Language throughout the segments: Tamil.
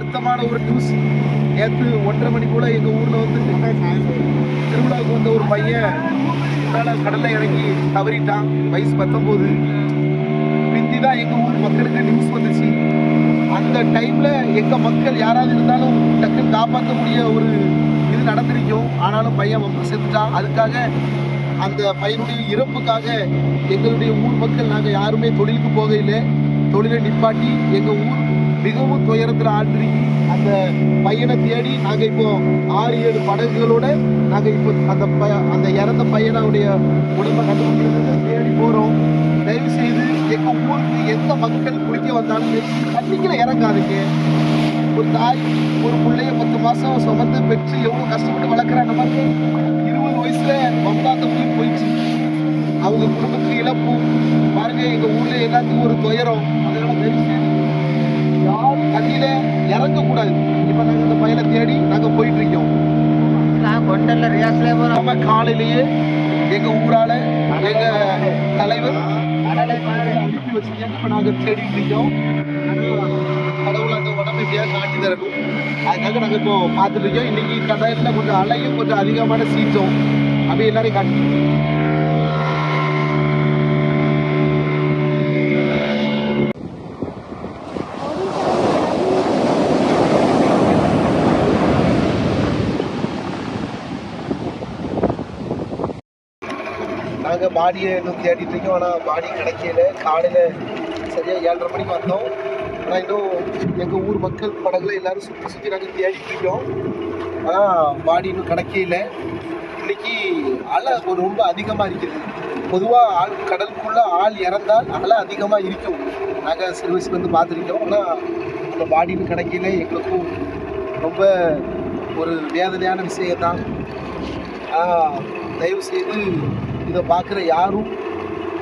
வருத்தமான ஒரு நியூஸ் நேற்று ஒன்றரை மணி கூட எங்கள் ஊரில் வந்து திருவிழாவுக்கு வந்த ஒரு பையன் முன்னால கடல்ல இறங்கி தவறிட்டான். வயசு பத்தொம்போது பிந்தி தான் எங்கள் ஊர் மக்களுக்கு நியூஸ் வந்துச்சு. அந்த டைமில் எங்கள் மக்கள் யாராவது இருந்தாலும் டக்குன்னு காப்பாற்றக்கூடிய ஒரு இது நடந்திருக்கும். ஆனாலும் பையன் வந்து செத்துட்டான். அதுக்காக அந்த பையனுடைய இறப்புக்காக எங்களுடைய ஊர் மக்கள் நாங்கள் யாருமே தொழிலுக்கு போகையில் தொழிலை நிப்பாட்டி எங்கள் ஊர் மிகவும் துயரத்தில் ஆழ்ந்திருக்கி அந்த பையனை தேடி நாங்கள் இப்போ ஆறு ஏழு படகுகளோட நாங்கள் இப்போ அந்த ப அந்த இறந்த பையனுடைய உடம்பை கண்டுபிடிக்கிறது தேடி போகிறோம் தயவு செய்து எங்கள் ஊருக்கு எந்த மக்கள் குளிக்க வந்தாலும் தண்ணிக்குள்ள இறங்காதுங்க. ஒரு தாய் ஒரு பிள்ளைய பத்து மாதம் சுமந்து பெற்று எவ்வளோ கஷ்டப்பட்டு வளர்க்குற நமக்கு இருபது வயசில் வம்பாத்த உயிர் போயிடுச்சு. அவங்க குடும்பத்துக்கு இழப்பும் பாருங்க எங்கள் ஊரில் எல்லாத்துக்கும் ஒரு துயரம். அதனால தயவு இறங்கக்கூடாது இப்போ நாங்கள் இந்த பையனை தேடி நாங்கள் போயிட்டு இருக்கோம் நான் கொண்டல்ல ரியாஸ்ல போறோம். நம்ம காலையிலேயே எங்க ஊரால எங்க தலைவர் அனுப்பி வச்சிருக்காங்க. இப்போ நாங்கள் தேடிட்டு இருக்கோம் கடவுள் அந்த உடம்பை எப்படியாவது காட்டி தரணும். அதுக்காக நாங்கள் இப்போ பார்த்துட்டு இருக்கோம் இன்னைக்கு கடலில் கொஞ்சம் அலையும் கொஞ்சம் அதிகமான சீற்றம். அப்படியே எல்லாரையும் காட்டி நாங்கள் பாடியை இன்னும் தேடிட்டு இருக்கோம். ஆனால் பாடி கிடைக்கல. காலையில் சரியாக ஏழரை மணிக்கு வந்தோம். ஆனால் இன்னும் எங்கள் ஊர் மக்கள் படகுல எல்லோரும் சுற்றி சுற்றி நாங்கள் தேடிட்டு இருக்கோம். ஆனால் பாடி இன்னும் கிடைக்கல. இன்னைக்கு அலை ரொம்ப அதிகமாக இருக்குது. பொதுவாக ஆள் கடலுக்குள்ளே ஆள் இறந்தால் அலை அதிகமாக இருக்கும். நாங்கள் சிறு வயசுலேருந்து பார்த்துருக்கோம். ஆனால் அந்த பாடின்னு கிடைக்கல. எங்களுக்கும் ரொம்ப ஒரு வேதனையான விஷயம்தான். ஆஹ் தயவு செய்து இதை பார்க்குற யாரும்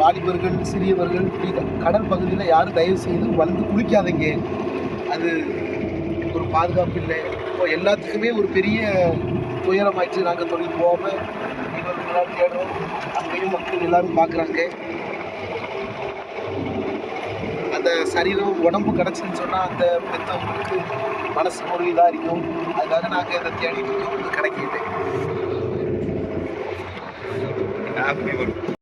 வாலிபர்கள் சிறியவர்கள் கடல் பகுதியில் யாரும் தயவு செய்து வந்து குளிக்காதீங்க. அது ஒரு பாதுகாப்பு இல்லை. இப்போ எல்லாத்துக்குமே ஒரு பெரிய துயரமாயிடுச்சு. நாங்கள் தொழில் போகாமல் இன்னொரு தேடுறோம். அங்கேயும் மக்கள் எல்லாரும் பார்க்குறாங்க. அந்த சரீரம் உடம்பு கிடச்சுன்னு சொன்னால் அந்த பெற்றவங்களுக்கு மனசு ஒரு இதாக இருக்கும் அதுக்காக நாங்கள் இதை தேடி இருக்கோம். இது கிடைக்கல